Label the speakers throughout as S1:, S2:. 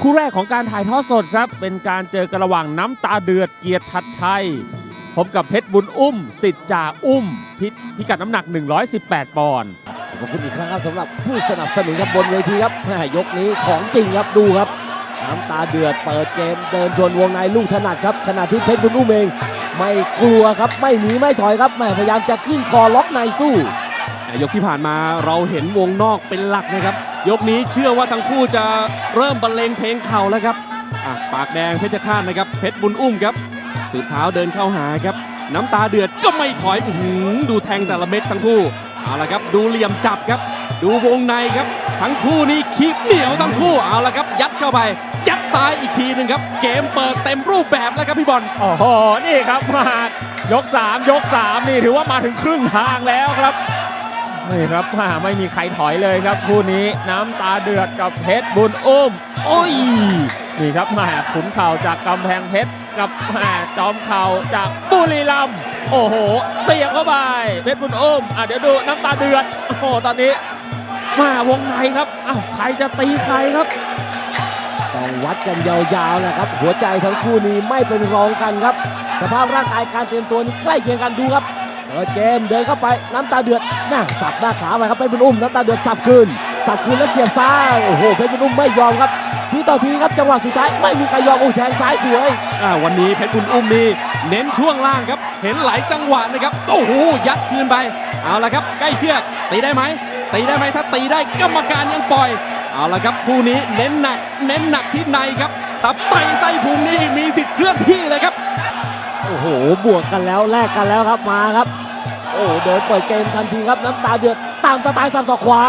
S1: คู่แรกของการถ่ายทอดสดครับ เป็นการเจอกันระหว่างน้ำตาเดือดเกียรติชัดชัยพบกับเพชรบุญอุ้ม สิทธิ์จ่าอุ้ม พิพิกัดน้ำหนัก 118 ปอนด์
S2: ขอบคุณอีกครั้งครับสำหรับผู้สนับสนุนครับบนเวทีครับแม่ยกนี้ของจริงครับดูครับ น้ำตาเดือดเปิดเกมเดินชนวงในลูกถนัดครับขณะที่เพชรบุญอุ้มเอง ไม่กลัวครับไม่หนีไม่ถอยครับแม่พยายามจะขึ้นคอล็อกในสู้
S3: ยกที่ผ่านมาเราเห็นวงนอกเป็นหลักนะครับ ยกนี้เชื่อว่าทั้งคู่จะเริ่มบรรเลงเพลงเข่าแล้วครับปากแดงเพชรฆาตนะครับ เพชรบุญอุ้มครับสืบเท้าเดินเข้าหาครับ น้ำตาเดือดก็ไม่ถอยอื้อหือดูแทงแต่ละเม็ดทั้งคู่เอาละครับดูเหลี่ยมจับครับ ดูวงในครับ ทั้งคู่นี่คีบเหนียวทั้งคู่เอาละครับ ยัดเข้าไป ยัดซ้ายอีกทีหนึ่งครับ เกมเปิดเต็มรูปแบบแล้วครับพี่บอล
S1: โอ้โหนี่ครับมายก 3 ยก 3 นี่ถือว่ามาถึงครึ่งทางแล้วครับ นี่ครับมาไม่มีใครถอยเลยครับคู่นี้น้ำตาเดือดกับเพชรบุญอุ้มโอ้ยนี่ครับมาขุนเข่าจากกำแพงเพชรกับมาจอมเข่าจากบุรีรัมย์โอ้โห เสียบเข้าไปเพชรบุญอุ้มอะเดี๋ยวดูน้ำตาเดือดโอ้โหตอนนี้มาวงในครับอ้าวใครจะตีใครครับ
S2: ต้องวัดกันยาวๆนะครับ หัวใจทั้งคู่นี้ไม่เป็นรองกันครับ สภาพร่างกายการเตรียมตัวนี้ใกล้เคียงกันดูครับ เปิดเกมเดินเข้าไปน้ำตาเดือดหน้าสับหน้าขาไปครับเพชรบุญอุ้มน้ำตาเดือดสับคืนสับคืนแล้วเสียบซ้ายโอ้โหเพชรบุญอุ้มไม่ยอมครับ ทีต่อทีครับจังหวะสุดท้ายไม่มีใครยอมโอ้แทงซ้ายสวย
S3: อ่าวันนี้เพชรบุญอุ้มนี่เน้นช่วงล่างครับ เห็นหลายจังหวะนะครับโอ้โหยัดคืนไปเอาละครับ ใกล้เชือกตีได้ไหมตีได้ไหมถ้าตีได้กรรมการยังปล่อย เอาละครับคู่นี้เน้นหนัก เน้นหนักที่ในครับตับไตไส้พุงนี่มีสิทธิ์เคลื่อนที่เลยครับ
S2: โอ้โห บวกกันแล้วแลกกันแล้วครับมาครับ โอ้เดินเปิดเกมทันทีครับน้ำตาเดือดตามสไตล์สับศอกขวา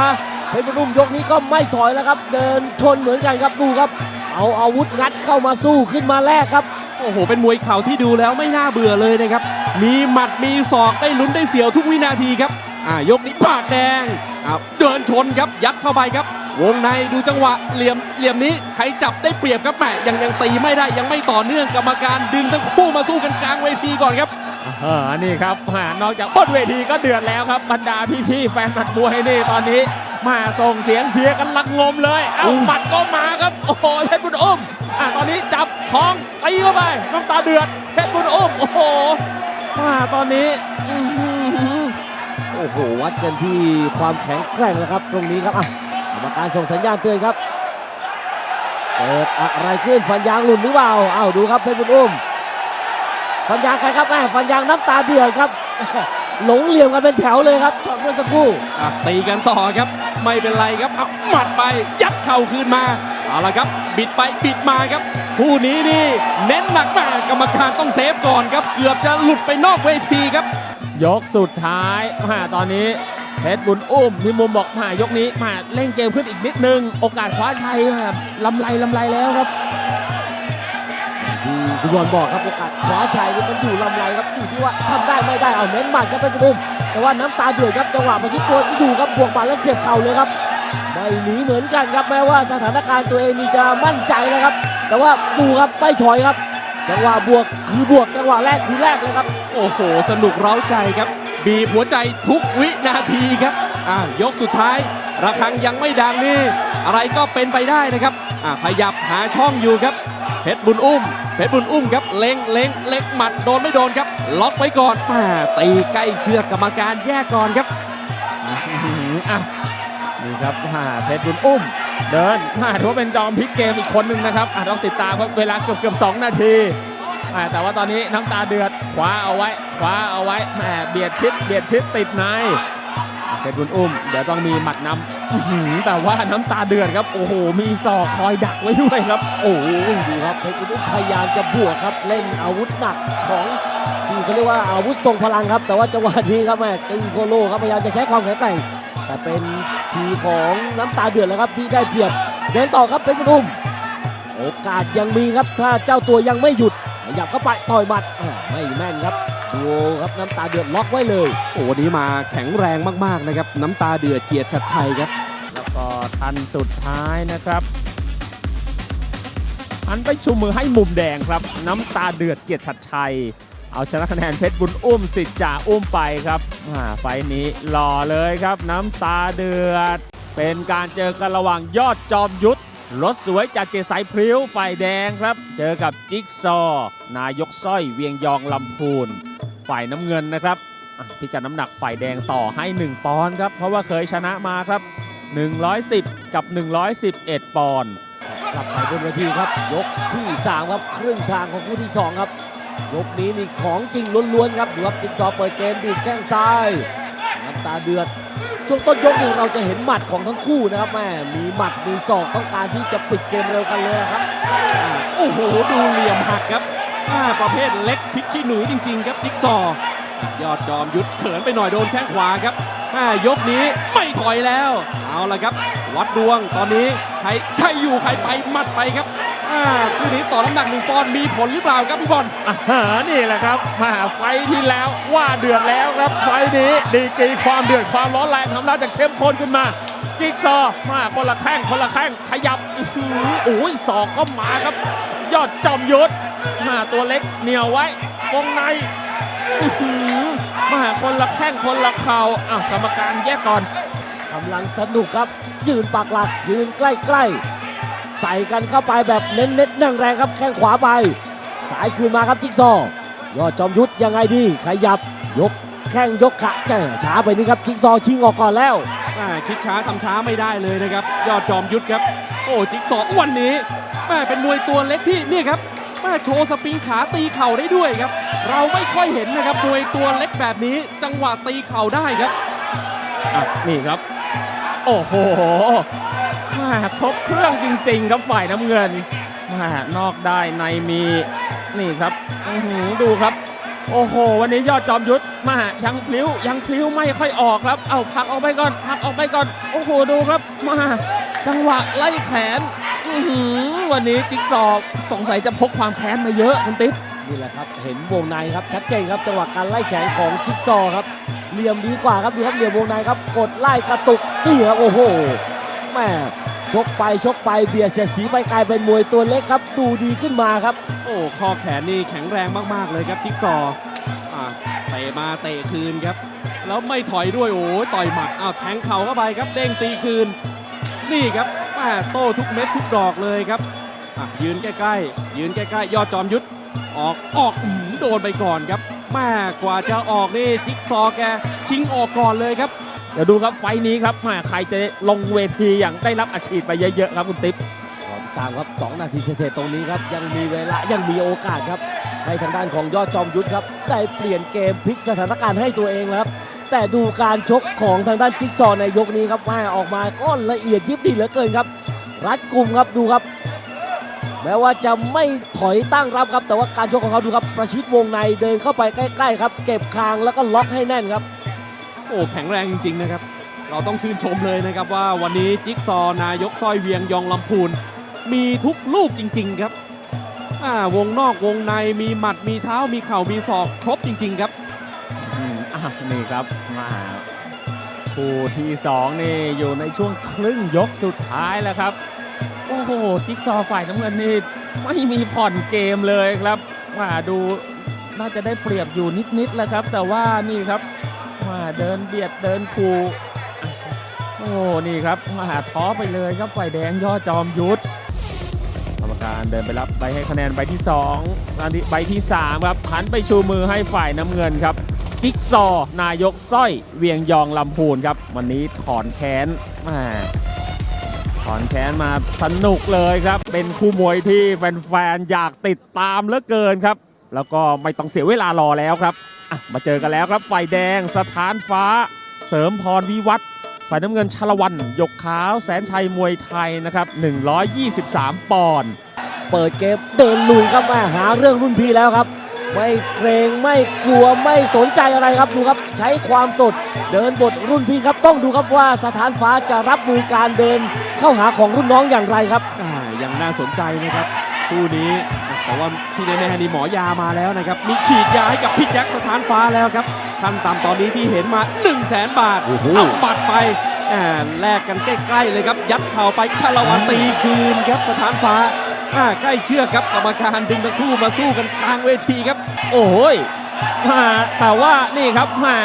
S2: เพชรบุญอุ้มยกนี้ก็ไม่ถอยแล้วครับ เดินชนเหมือนกันครับดูครับ เอาอาวุธงัดเข้ามาสู้ขึ้นมาแลกครับ
S3: โอ้โห เป็นมวยเข่าที่ดูแล้วไม่น่าเบื่อเลยนะครับ มีหมัดมีศอกได้ลุ้นได้เสียวทุกวินาทีครับ อ่ายกนี้ปากแดงอ่าเดินชนครับยัดเข้าไปครับ วงในดูจังหวะเหลี่ยมเหลี่ยมนี้ใครจับได้เปรียบครับแหมยังยังตีไม่ได้ยังไม่ต่อเนื่องกรรมการดึงทั้งคู่มาสู้กันกลางเวทีก่อนครับ
S1: เออนี่ครับมานอกจากบนเวทีก็เดือดแล้วครับบรรดาพี่ๆแฟนหมัดมวยนี่ตอนนี้มาส่งเสียงเชียร์กันลักงมเลยเอ้า
S3: อุ้ย
S1: หมัดก็มาครับโอ้โหเพชรบุญอุ้มอะตอนนี้จับของตีเข้าไปน้ำตาเดือดเพชรบุญอุ้มโอ้โหมาตอนนี้อื้อหือ
S2: โอ้โหวัดกันที่ความแข็งแกร่งแล้วครับ ตรงนี้ครับอะก รรมการส่งสัญญาณเตือนครับ เกิดอะไรขึ้นฟันยางหลุดหรือเปล่าเอ้าดูครับเพชรบุญอุ้ม ฟันยางใครครับแม่ฟันยางน้ำตาเดือดครับ หลงเหลี่ยมกันเป็นแถวเลยครับช็อตเมื่อสักครู่
S3: อะตีกันต่อครับ ไม่เป็นไรครับเอาหมัดไปยัดเข่าคืนมาเอาละครับ บิดไปบิดมาครับคู่นี้นี่เน้นหนักมากกรรมการต้องเซฟก่อนครับ เกือบจะหลุดไปนอกเวทีครับ
S1: ยกสุดท้ายมาตอนนี้ เพชรบุญอุ้มพี่มุมบอกมายกนี้มาเล่นเกมขึ้นอีกนิดนึง โอกาสคว้าชัยมาลำไรลำไรแล้วครับ
S2: ที่คุณบอลบอกครับโอกาสคว้าชัยนี่มันอยู่ลำไรครับอยู่ที่ว่าทำได้ไม่ได้เอาเน้นหมัดครับเป็นปุ่มแต่ว่าน้ำตาเดือดครับจังหวะประชิดตัวที่ดูครับบวกหมัดแล้วเสียบเข่าเลยครับไม่หนีเหมือนกันครับแม้ว่าสถานการณ์ตัวเองนี่จะมั่นใจนะครับ แต่ว่าดูครับไม่ถอยครับ จังหวะบวกคือบวกจังหวะแรกคือแรกเลยครับ
S3: โอ้โห สนุกเร้าใจครับ บีบหัวใจทุกวินาทีครับอ่ายกสุดท้าย ระฆังยังไม่ดังนี่อะไรก็เป็นไปได้นะครับอ่าขยับหาช่องอยู่ครับเพชรบุญอุ้มเพชรบุญอุ้มครับเล็งเล็งเล็งหมัดโดนไม่โดนครับ ล็อกไว้ก่อนมาตีใกล้เชือกกรรมการแยกก่อนครับ
S1: อะนี่ครับมาเพชรบุญอุ้ม เดินมาถือว่าเป็นจอมพลิกเกมอีกคนหนึ่งนะครับอะต้องติดตามครับเวลาเกือบเกือบสองนาที แต่ว่าตอนนี้น้ำตาเดือดคว้าเอาไว้คว้าเอาไว้แหมเบียดชิดเบียดชิดติดในเพชรบุญอุ้มเดี๋ยวต้องมีหมัดนำอื้อหือแต่ว่าน้ำตาเดือดครับ โอ้โห มีศอกคอยดักไว้ด้วยครับ
S2: โอ้โหดูครับเพชรบุญอุ้มพยายามจะบวกครับ เล่นอาวุธหนักของที่เขาเรียกว่าอาวุธทรงพลังครับ แต่ว่าจังหวะนี้ครับแม่กิงโกโลครับพยายามจะใช้ความแข็งแกร่งแต่เป็นทีของน้ำตาเดือดแล้วครับที่ได้เปรียบเดินต่อครับเพชรบุญอุ้มโอกาสยังมีครับถ้าเจ้าตัวยังไม่หยุด ขยับเข้าไปต่อยหมัดอ่าไม่แม่นครับดูครับน้ำตาเดือดล็อกไว้เลย
S3: โอ้วันนี้มาแข็งแรงมากๆนะครับ น้ำตาเดือดเกียรติชัดชัยครับ
S1: แล้วก็ทันสุดท้ายนะครับหันไปชูมือให้มุมแดงครับ น้ำตาเดือดเกียรติชัดชัย เอาชนะคะแนนเพชรบุญอุ้มสิทธิ์จ่าอุ้มไปครับอ่าไฟล์นี้หล่อเลยครับ น้ำตาเดือด เป็นการเจอกันระหว่างยอดจอมยุทธ รถสวยจากเจสายพริ้วฝ่ายแดงครับ เจอกับจิ๊กซอ นายกสร้อยเวียงยองลำพูน ฝ่ายน้ำเงินนะครับพิกัดน้ำหนักฝ่ายแดงต่อให้ 1 ปอนด์ครับ เพราะว่าเคยชนะมาครับ 110 กับ 111 ปอนด์
S2: กลับไปบนเวทีครับ ยกที่ 3 ครับครึ่งทางของคู่ที่ 2 ครับ ยกนี้นี่ของจริงล้วนๆครับดูครับจิ๊กซอเปิดเกมดีดแข้งซ้ายน้ำตาเดือด ช่วงต้นยกนี่เราจะเห็นหมัดของทั้งคู่นะครับแม่มีหมัดมีศอกต้องการที่จะปิดเกมเร็วกันเลยครับ
S3: อ่าโอ้โห ดูเหลี่ยมหักครับอ่าประเภทเล็กพลิกขี้หนูจริง ๆ ครับจิ๊กซอว์ยอดจอมยุทธเขินไปหน่อยโดนแข้งขวาครับอ่ายกนี้ไม่ถอยแล้ว เอาละครับ วัดดวงตอนนี้ใครใครอยู่ใครไปหมัดไปครับ อ่าคู่นี้ต่อน้ำหนักหนึ่งปอนด์มีผลหรือเปล่าครับพี่บอล
S1: อ่าฮะนี่แหละครับมาไฟท์ที่แล้วว่าเดือดแล้วครับไฟท์นี้ดีกรีความเดือดความร้อนแรงทำแล้วจะเข้มข้นขึ้นมาจิ๊กซอว์มาคนละแข้งคนละแข้งขยับอื้อหือโอ้ยศอกก็มาครับ ยอดจอมยุทธมาตัวเล็กเหนียวไว้วงในอื้อหือมาคนละแข้งคนละเข่าอะกรรมการแยกก่อน
S2: กำลังสนุกครับ ยืนปากหลักยืนใกล้ๆ ใส่กันเข้าไปแบบเน้นๆนั่งแรงครับแข้งขวาไป สายคืนมาครับจิ๊กซอ ยอดจอมยุทธยังไงดีขยับยกแข้งยกขาเจ้ช้าไปนี่ครับจิ๊กซอชิงออกก่อนแล้ว
S3: คิดช้าทำช้าไม่ได้เลยนะครับ ยอดจอมยุทธครับ โอ้จิ๊กซอวันนี้แม่เป็นมวยตัวเล็กที่นี่ครับแม่โชว์สปริงขาตีเข่าได้ด้วยครับ เราไม่ค่อยเห็นนะครับมวยตัวเล็กแบบนี้จังหวะตีเข่าได้ครับ
S1: นี่ครับ โอ้โห มาครบเครื่องจริง ๆ ครับฝ่ายน้ำเงินมานอกได้ในมีนี่ครับอือหือดูครับ โอ้โห วันนี้ยอดจอมยุทธมายังพลิ้วยังพลิ้วไม่ค่อยออกครับ เอาพักออกไปก่อนพักออกไปก่อนโอ้โหดูครับมาจังหวะไล่แขนอือหือวันนี้จิ๊กซอสงสัยจะพกความแค้นมาเยอะคุณติ๊บ
S2: นี่แหละครับเห็นวงในครับชัดเจนครับจังหวะการไล่แขนของจิ๊กซอครับเหลี่ยมดีกว่าครับดูครับเหลี่ยมวงในครับกดไล่กระตุกนี่ครับโอ้โห แม่ชกไปชกไปเบียดเสียดสีไปกลายเป็นมวยตัวเล็กครับดูดีขึ้นมาครับ
S3: โอ้ข้อแขนนี่แข็งแรงมากๆเลยครับจิ๊กซอว์อ่าเตะมาเตะคืนครับ แล้วไม่ถอยด้วยโอ้ต่อยหมัดอ้าวแทงเข่าเข้าไปครับ เด้งตีคืน นี่ครับแม่โต้ทุกเม็ดทุกดอกเลยครับอะยืนใกล้ๆ ยืนใกล้ๆยอดจอมยุทธออกออกอโดนไปก่อนครับแม่กว่าจะออกนี่จิ๊กซอว์แกชิงออกก่อนเลยครับ
S1: เดี๋ยวดูครับไฟนี้ครับมาใครจะลงเวทีอย่างได้รับอาชีพไปเยอะๆครับคุณติ๊บ
S2: ตามครับ 2 นาทีเศษๆตรงนี้ครับ ยังมีเวลายังมีโอกาสครับ ให้ทางด้านของยอดจอมยุทธครับ ได้เปลี่ยนเกมพลิกสถานการณ์ให้ตัวเองครับ แต่ดูการชกของทางด้านจิ๊กซอในยกนี้ครับแม่ออกมาก็ละเอียดยิบดีเหลือเกินครับ รัดกลุ่มครับดูครับแม้ว่าจะไม่ถอยตั้งรับครับ แต่ว่าการชกของเขาดูครับ ประชิดวงในเดินเข้าไปใกล้ ๆ ครับ เก็บคางแล้วก็ล็อกให้แน่นครับ
S3: โอ้แข็งแรงจริงๆนะครับ เราต้องชื่นชมเลยนะครับว่าวันนี้จิ๊กซอว์นายกสร้อยเวียงยองลำพูน มีทุกลูกจริง ๆครับอ่าวงนอกวงในมีหมัดมีเท้ามีเข่ามีศอกครบจริง ๆครับ
S1: อืมอะนี่ครับมาคู่ที่สองนี่อยู่ในช่วงครึ่งยกสุดท้ายแล้วครับโอ้โหจิ๊กซอว์ฝ่ายน้ำเงินนี่ไม่มีผ่อนเกมเลยครับมาดูน่าจะได้เปรียบอยู่นิดๆแล้วครับ แต่ว่านี่ครับ เดินเบียดเดินคูอ่โอ้นี่ครับมาหาท้อไปเลยครับฝ่ายแดงย่อจอมยุทธกรรมการเดินไปรับใบให้คะแนนใบที่2อันที่ใบที่ 3 ครับหันไปชูมือให้ฝ่ายน้ำเงินครับจิ๊กซอนายกสร้อยเวียงยองลำพูนครับ วันนี้ถอนแค้นมาถอนแค้นมาสนุกเลยครับ เป็นคู่มวยที่แฟนๆอยากติดตามเหลือเกินครับ แล้วก็ไม่ต้องเสียเวลารอแล้วครับ อะมาเจอกันแล้วครับฝ่ายแดงสถานฟ้า เสริมพรวิวัฒน์ฝ่ายน้ำเงินชาละวันหยกขาวแสนชัยมวยไทยนะครับ 123 ปอนด์
S2: เปิดเกมเดินลุยครับมาหาเรื่องรุ่นพี่แล้วครับ ไม่เกรงไม่กลัวไม่สนใจอะไรครับดูครับ ใช้ความสดเดินบทรุ่นพี่ครับ ต้องดูครับว่าสถานฟ้าจะรับมือการเดินเข้าหาของรุ่นน้องอย่างไรครับ
S3: อ่ายังน่าสนใจนะครับคู่นี้อะ แต่ว่าที่แน่ๆนี่หมอยามาแล้วนะครับ มีฉีดยาให้กับพี่แจ็คสถานฟ้าแล้วครับขั้นต่ำตอนนี้ที่เห็นมา1 0 0 0 0แสนบาท
S2: โอ้โห
S3: เอาบัตรไปอ่าแลกกันใกล้ๆเลยครับ ยัดเข่าไปชาละวันตีคืนครับสถานฟ้าอ่าใกล้เชือกครับกรรมการดึงทั้งคู่มาสู้กันกลางเวทีครับ
S1: โอ้ยมาแต่ว่านี่ครับมา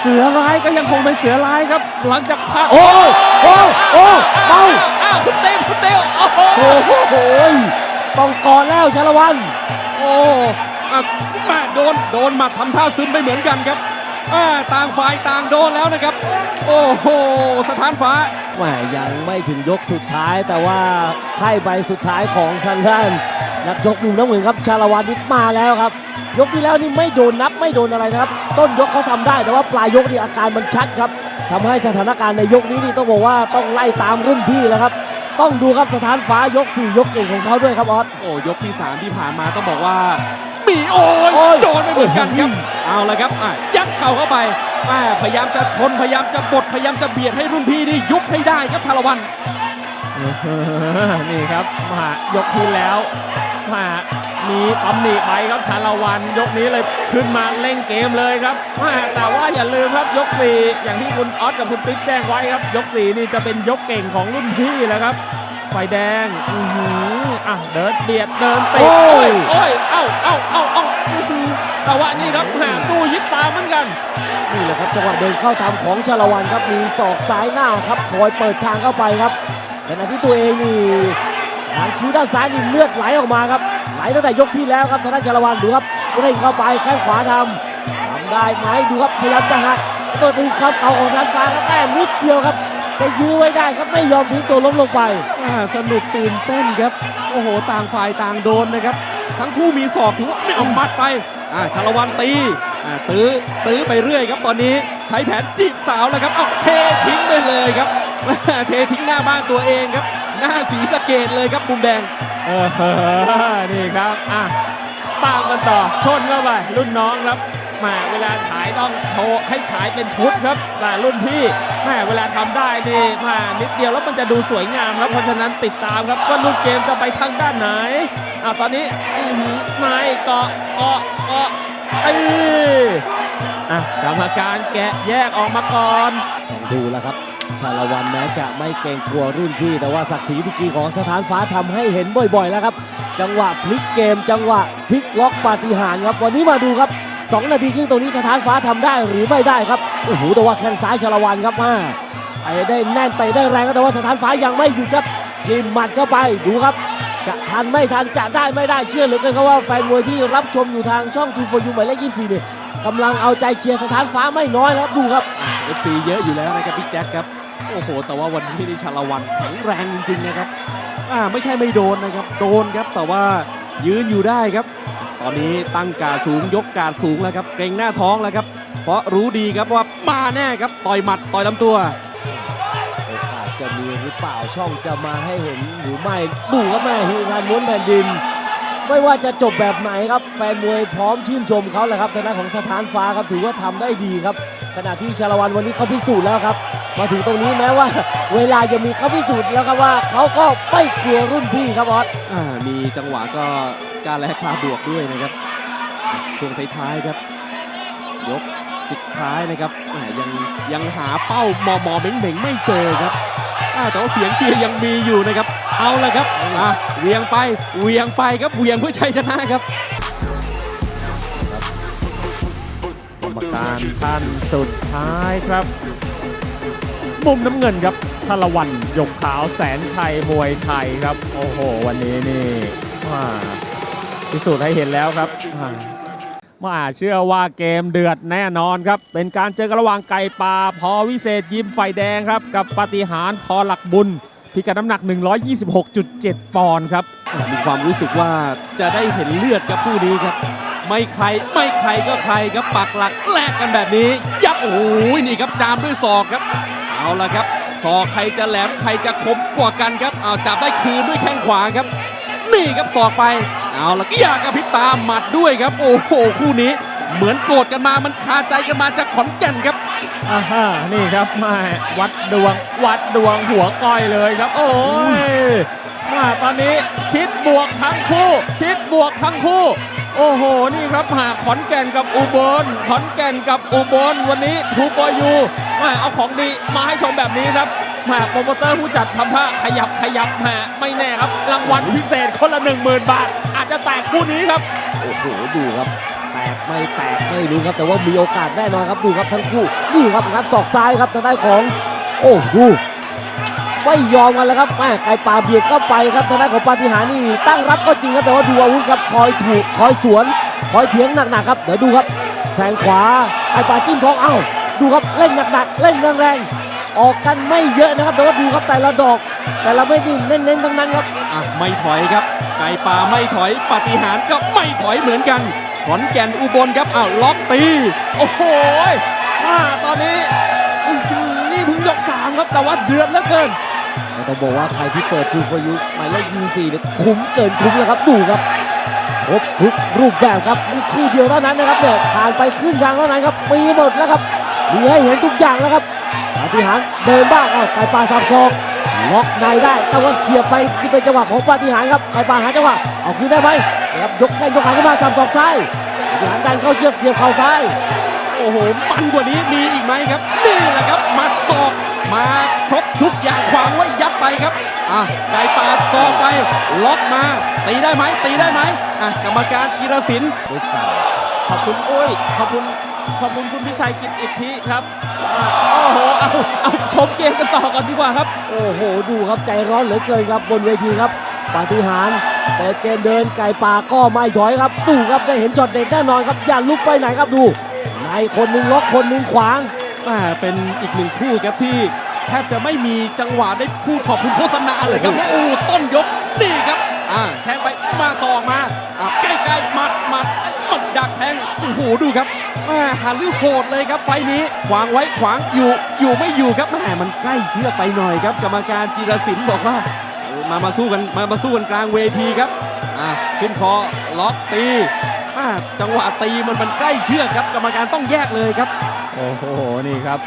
S1: เสือร้ายก็ยังคงเป็นเสือร้ายครับ หลังจากพัก
S2: โอ้โอ้โอ้เบา
S3: อ้าวคุณเต้มคุณเต้วโอ้โห
S2: โอ้โห ต้องกอดแล้วชาละวัน
S3: โอ้อะแม่โดน โดนหมัดทำท่าซึมไปเหมือนกันครับอ่าต่างฝ่ายต่างโดนแล้วนะครับ โอ้โห สถานฟ้า
S2: แหมยังไม่ถึงยกสุดท้ายแต่ว่าไพ่ใบสุดท้ายของทางด้านนักยกมุมน้ำเงินครับ ชาละวันนี่มาแล้วครับ ยกที่แล้วนี่ไม่โดนนับไม่โดนอะไรนะครับ ต้นยกเขาทำได้แต่ว่าปลายยกนี่อาการมันชัดครับทำให้สถานการณ์ในยกนี้นี่ต้องบอกว่าต้องไล่ตามรุ่นพี่แล้วครับ ต้องดูครับสถานฟ้ายกสี่ยกเก่งของเขาด้วยครับออส
S3: โอ้ยกที่ 3 ที่ผ่านมาต้องบอกว่า มีโอ้
S2: โอ้
S3: ย
S2: ย
S3: โดนไปเหมือนกันครับ
S2: โอ้ย
S3: เอาละครับอะยัดเข่าเข้าไปแม่พยายามจะชนพยายามจะบดพยายามจะเบียดให้รุ่นพี่นี่ยุบให้ได้ครับชาละวัน
S1: นี่ครับมายกที่แล้วมา มีตำหนิไปครับชาละวัน ยกนี้เลยขึ้นมาเล่นเกมเลยครับมาแต่ว่าอย่าลืมครับยกสี่อย่างที่คุณออสกับคุณติ๊กแจ้งไว้ครับ ยกสี่นี่จะเป็นยกเก่งของรุ่นพี่แล้วครับไฟแดงอือหืออะเดินเบียดเดินติด
S2: โอ้
S1: โอ้
S2: ย
S1: ยโอ้ยเอ้าเอ้าเอ้าเอ้าอื้อหือแต่ว่านี่ครับหาสู้ยิบตามเหมือนกัน
S2: นี่แหละครับจังหวะเดินเข้าทำของชาละวันครับมีศอกซ้ายหน้าครับคอยเปิดทางเข้าไปครับขณะที่ตัวเองนี่ ทางคิ้วด้านซ้ายนี่เลือดไหลออกมาครับ ไหลตั้งแต่ยกที่แล้วครับทางด้านชลวันดูครับเร่งเข้าไปแข้งขวาทำทำได้ไหมดูครับพยายามจะหักตัวถึงครับเขาของทางฟ้าครับแม่นิดเดียวครับแต่ยื้อไว้ได้ครับไม่ยอมทิ้งตัวล้มลงไป
S3: สนุกตื่นเต้นครับโอ้โหต่างฝ่ายต่างโดนนะครับ ทั้งคู่มีศอกถือว่าไม่เอาหมัดไปอ่าชาละวันตีอ่าตื้อตื้อไปเรื่อยครับตอนนี้ใช้แผนจีบสาวแล้วครับเอาเททิ้งไปเลยครับเททิ้งหน้าบ้านตัวเองครับ หน้าสีสะเกตเลยครับมุมแดง
S1: เออนี่ครับอะตามกันต่อชนเข้าไปรุ่นน้องครับแหมเวลาฉายต้องโชว์ให้ฉายเป็นชุดครับแต่รุ่นพี่แหมเวลาทำได้นี่แหมานิดเดียวแล้วมันจะดูสวยงามครับเพราะฉะนั้นติดตามครับว่าลูกเกมจะไปทางด้านไหนอะตอนนี้อื้อหือนายเกาะเกาะเกาะเอ้ยอะกรรมการแกะแยกออกมาก่อน
S2: ต้องดูแล้วครับ ชาละวันแม้จะไม่เกรงกลัวรุ่นพี่ แต่ว่าศักดิ์ศรีดีกีของสถานฟ้าทำให้เห็นบ่อยๆแล้วครับ จังหวะพลิกเกม จังหวะพลิกล็อกปาฏิหาริย์ครับ วันนี้มาดูครับ 2 นาทีครึ่งตรงนี้สถานฟ้าทำได้หรือไม่ได้ครับโอ้โหแต่ว่าแข้งซ้ายชาละวันครับมาไอ้ได้แน่นเตะได้แรงแต่ว่าสถานฟ้ายังไม่หยุดครับจิ้มหมัดเข้าไปดูครับ จะทันไม่ทันจะได้ไม่ได้เชื่อเหลือเกินครับว่าแฟนมวยที่รับชมอยู่ทางช่องทูฟอร์ยูหมายเลข24เนี่ยกำลังเอาใจเชียร์สถานฟ้าไม่น้อยแล้วครับดูครับ
S3: FC เยอะอยู่แล้วนะครับพี่แจ็คครับโอ้โห แต่ว่าวันนี้นี่ชาละวันแข็งแรงจริงๆนะครับอ่าไม่ใช่ไม่โดนนะครับ โดนครับแต่ว่ายืนอยู่ได้ครับ ตอนนี้ตั้งการดสูงยกการดสูงแล้วครับเกรงหน้าท้องแล้วครับ เพราะรู้ดีครับว่ามาแน่ครับต่อยหมัดต่อยลำตัว
S2: จะมีหรือเปล่าช่องจะมาให้เห็นหรือไม่ดูครับแม่ฮีทานม้วนแผ่นดิน ไม่ว่าจะจบแบบไหนครับแฟนมวยพร้อมชื่นชมเขาแหละครับทางด้านของสถานฟ้าครับถือว่าทำได้ดีครับ ขณะที่ชาละวันวันนี้เขาพิสูจน์แล้วครับ มาถึงตรงนี้แม้ว่า เวลาจะมีเขาพิสูจน์แล้วครับว่าเขาก็ไม่กลัวรุ่นพี่ครับออส
S3: มีจังหวะก็การแลกคาบวกด้วยนะครับช่วงท้ายๆครับยกสุดท้ายนะครับยังยังหาเป้ามอมอเม่งๆไม่เจอครับ อ่าแต่ว่าเสียงเชียร์ยังมีอยู่นะครับ เอาละครับอ่าเวียงไปเวียงไปครับเวียงเพื่อชัยชนะครับ
S1: กรรมการท่านสุดท้ายครับ มุมน้ำเงินครับชาละวันหยกขาวแสนชัยมวยไทยครับ โอ้โห วันนี้นี่ว่าพิสูจน์ให้เห็นแล้วครับอ่า มาเชื่อว่าเกมเดือดแน่นอนครับ เป็นการเจอกันระหว่างไก่ปลาพอวิเศษยิมไฟแดงครับ กับปฏิหารพอหลักบุญพิกัดน้ำหนัก 126.7 ปอนด์ครับ
S3: มีความรู้สึกว่าจะได้เห็นเลือดกับผู้นี้ครับ ไม่ใครไม่ใครก็ใครครับปักหลักแลกกันแบบนี้ ยัดโอ้ยนี่ครับจามด้วยศอกครับ เอาละครับศอกใครจะแหลมใครจะคมกว่ากันครับเอาจับได้คืนด้วยแข้งขวาครับ นี่ครับศอกไป เอาละอยากกระพริบตาหมัดด้วยครับ โอ้โหคู่นี้ เหมือนโกรธกันมามันคาใจกันมาจากขอนแก่นครับ
S1: อ่าฮะนี่ครับมาวัดดวงวัดดวงหัวก้อยเลยครับ โอ้ยมาตอนนี้คิดบวกทั้งคู่ คิดบวกทั้งคู่ โอ้โหนี่ครับหาขอนแก่นกับอุบลขอนแก่นกับอุบลวันนี้ทูปอยูมาเอาของดีมาให้ชมแบบนี้ครับ มาโปรโมเตอร์ผู้จัดทำท่าขยับขยับมาไม่แน่ครับ รางวัลพิเศษคนละ1 0,000 บาท อาจจะแตกคู่นี้ครับ
S2: โอ้โหดูครับ แตกไม่แตกไม่รู้ครับ แต่ว่ามีโอกาสแน่นอนครับดูครับทั้งคู่นี่ครับงัดศอกซ้ายครับทางด้านของ โอ้ดูไม่ยอมกันแล้วครับแม่ไก่ป่าเบียดเข้าไปครับทางด้านของปาฏิหาริย์นี่ตั้งรับก็จริงครับแต่ว่าดูอาวุธครับคอยถูกคอยสวนคอยเถียงหนักๆครับเดี๋ยวดูครับแทงขวาไก่ป่าจิ้มท้องเอ้าดูครับเล่นหนักๆเล่นแรงๆ ออกกันไม่เยอะนะครับ แต่ว่าดูครับแต่ละดอก แต่ละเม็ดนี่เน้นๆทั้งนั้นครับ
S3: อะไม่ถอยครับ ไก่ป่าไม่ถอยปาฏิหารย์ก็ไม่ถอยเหมือนกัน ขอนแก่นอุบลครับอ้าวล็อกตี
S1: โอ้โหมาตอนนี้อื้อหือนี่เพิ่งยกสามครับแต่ว่าเดือดเหลือเกิน
S2: ต้องบอกว่าใครที่เปิดทูฟยุหมายเลขยีสี่เนี่ยคุ้มเกินคุ้มเลยครับดูครับครบทุกรูปแบบครับนี่คู่เดียวเท่านั้นนะครับเนี่ยผ่านไปครึ่งทางเท่านั้นครับมีหมดแล้วครับมีให้เห็นทุกอย่างแล้วครับปา ฏิหารย์เดินบ้างอ้าวไก่ปลาทำซอกล็อกในได้ แต่ว่าเสียบไปนี่เป็นจังหวะของปาฏิหารย์ครับไก่ปลาหาจังหวะเอาคืนได้ไหมนะครับยกแข้งยกขาขึ้นมาทำศอกซ้ายปาฏิหารย์ดันเข้าเชือกเสียบเข่าซ้าย
S3: โอ้โห มันกว่านี้มีอีกไหมครับ นี่แหละครับหมัดศอกมาครบทุกอย่างขวางไว้ยัดไปครับอะไก่ป่าศอกไป ล็อกมา ตีได้ไหมตีได้ไหมอะกรรมการกีรสิน
S2: ด้วยกัน
S1: ขอบคุณอุ้ยขอบคุณ ขอบคุณคุณพิชัยกิตอิทธิครับอ่าโอ้โห เอาเอาชมเกมกันต่อก่อนดีกว่าครับ
S2: โอ้โห ดูครับใจร้อนเหลือเกินครับบนเวทีครับปาฏิหารย์เปิดเกมเดินไก่ป่าก็ไม่ถอยครับดูครับได้เห็นจอดเด็ดแน่นอนครับอย่าลุกไปไหนครับดูในคนหนึ่งล็อกคนหนึ่งขวาง
S3: อ่าเป็นอีกหนึ่งคู่ครับที่แทบจะไม่มีจังหวะได้พูดขอบคุณโฆษณาเลยครับโอ้โหต้นยกนี่ครับอ่าแทงไปมาซองมาอ่าใกล้ๆหมัดหมัดหมั ดดักแทงโอ้โหดูครับแม่หันหรือโหดเลยครับไฟล์นี้ ขวางไว้ขวางอยู่อยู่ไม่อยู่ครับแม่มันใกล้เชือกไปหน่อยครับ กรรมการจิรศิลป์บอกว่าเออมามาสู้กันมามาสู้กันกลางเวทีครับอ่าขึ้นคอล็อกตีอ่าจังหวะตีมันมันใกล้เชือกครับ กรรมการต้องแยกเลยครับ
S1: โอ้โหนี่ครับ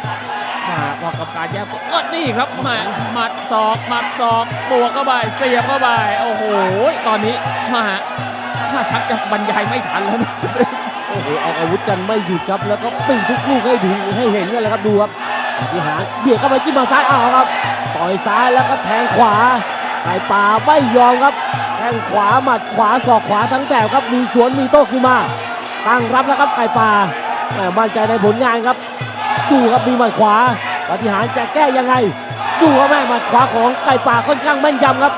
S1: มาว่ากับการแยกก็นี่ครับมาหมัดศอกหมัดศอกบวกเข้าไปเสียบเข้าไปโอ้โห ตอนนี้มา ถ้าชักจะบรรยายไม่ทันแล้วนะ
S2: โอ้โหเอาอาวุธกันไม่หยุดครับแล้วก็ปีทุกลูกให้ดูให้เห็นกันเลยครับดูครับปฏิหารเบียดเข้าไปจิ้มมาซ้ายอ้าวครับ ต่อยซ้ายแล้วก็แทงขวาไก่ป่าไม่ยอมครับ แทงขวาหมัดขวาศอกขวาทั้งแถวครับมีสวนมีโต้ขึ้นมาตั้งรับแล้วครับไก่ป่าม่มั่นใจในผลงานครับ ดูครับมีหมัดขวาปฏิหารจะแก้ยังไง ดูครับแม่หมัดขวาของไก่ป่าค่อนข้างแม่นยำครับ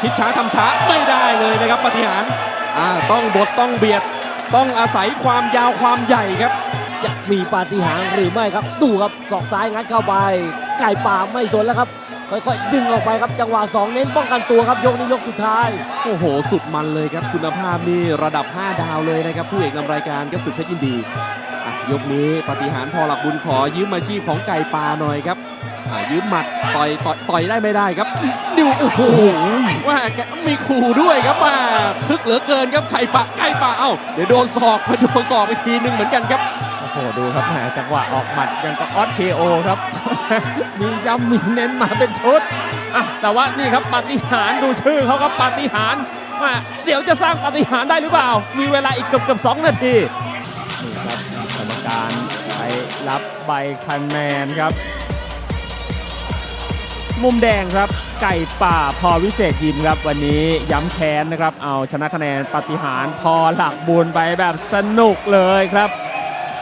S3: คิดช้าทำช้าไม่ได้เลยนะครับปฏิหารย์อ่าต้องบดต้องเบียด ต้องอาศัยความยาวความใหญ่ครับ
S2: จะมีปาฏิหาริย์หรือไม่ครับดูครับศอกซ้ายงัดเข้าไปไก่ป่าไม่สนแล้วครับค่อยๆดึงออกไปครับจังหวะสองเน้นป้องกันตัวครับยกนี้ยกสุดท้าย
S3: โอ้โห สุดมันเลยครับคุณภาพนี่ระดับ 5 ดาวเลยนะครับผู้เอกนำรายการครับสุดเพชรยินดีอะยกนี้ปฏิหารย์พอหลักบุญขอยืมอาชีพของไก่ปลาหน่อยครับอะ ยืมหมัดต่อยต่อยต่อยได้ไม่ได้ครับดิวโอ้โหว่าแกมีขู่ด้วยครับมาคึกเหลือเกินครับไก่ปลาไก่ปลาเอ้าเดี๋ยวโดนศอกมาโดนศอกไปทีนึงเหมือนกันครับ
S1: โอ้โหดูครับแหมจังหวะออกหมัดยังกับออสเคโอครับ มีย้ำมีเน้นมาเป็นชุดอะแต่ว่านี่ครับปาฏิหารย์ดูชื่อเขาครับปาฏิหารย์มาเดี๋ยวจะสร้างปาฏิหารย์ได้หรือเปล่า มีเวลาอีกเกือบเกือบสองนาทีนี่ครับกรรมการไปรับใบคะแนนครับ มุมแดงครับ ไก่ป่าพอวิเศษยิมครับ วันนี้ย้ำแค้นนะครับ เอาชนะคะแนนปาฏิหารย์พอหลักบุญไปแบบสนุกเลยครับ